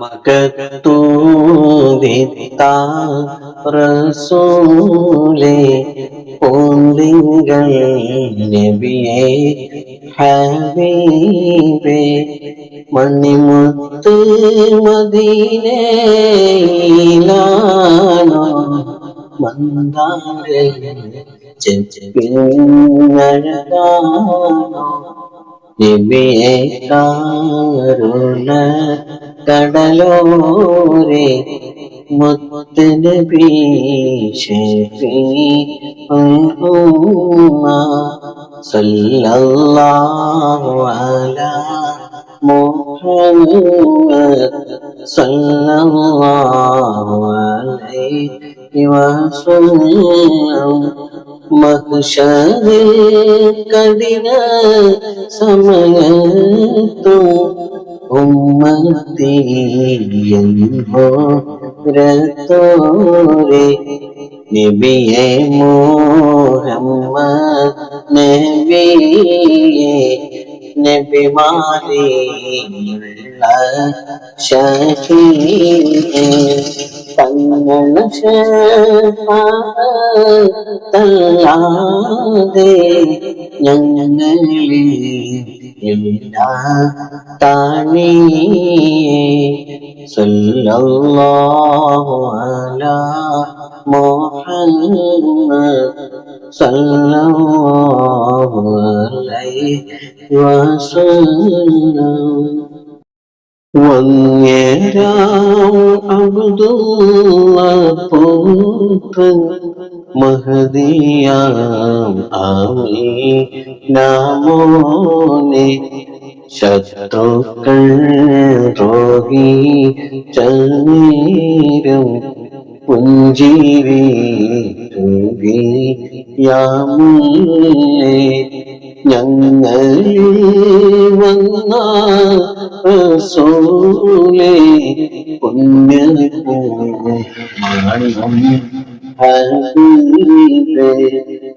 മക്കത്തൂതിത്ത റസൂലേ പൊന്തിങ്കൾ നബിയെ ഹബീബേ മണിമുത്ത് മദീനയിലാണോ മന്ദാര ചെപ്പിന്നഴകാണോ നബിയെ കാരുണ കടലോരെ മുത്ത് നബി ഷഫീ സല്ലല്ലാഹു അലാ മുഹമ്മദ് സല്ലല്ലാഹു അലൈഹി വസല്ലം. മഹ്ശറിൽ കഠിന സമയത്തു ഉമ്മത്തിയെന്നോ രത്തോരെ നബിയെ മുഹമ്മദ് നബിയെ നബിമാരിയുള്ള ഷഫീയെ തങ്ങൾ തല്ലാതെ ഞങ്ങളിൽ എല്ലാ താണിയേ സല്ലല്ലാഹു അലാ മുഹമ്മദ് സല്ലല്ലാഹു അലൈഹി വസല്ലം വന്യരാം അബ്ദുള്ള പുത്രൻ മഹദിയാം ആമീ നാമോനെ ശത്രുക്കൾ രോഗി ചനീരം പുഞ്ചിരി സോലെ യാമുല്ലേ?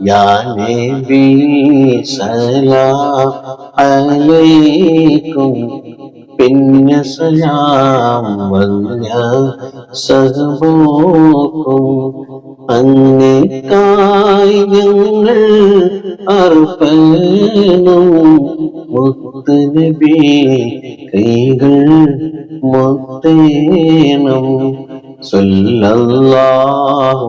ഞാനേ ബി സലാം അലൈക്കും. പിന്നെ സലാം വന്ന സഹബോക്കും. അങ്ങേക്കായി ഞങ്ങൾ അർപ്പണം മുത്തുനബി കൈകൾ മുത്തേണം. സല്ലല്ലാഹു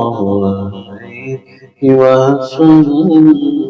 വസല്ലം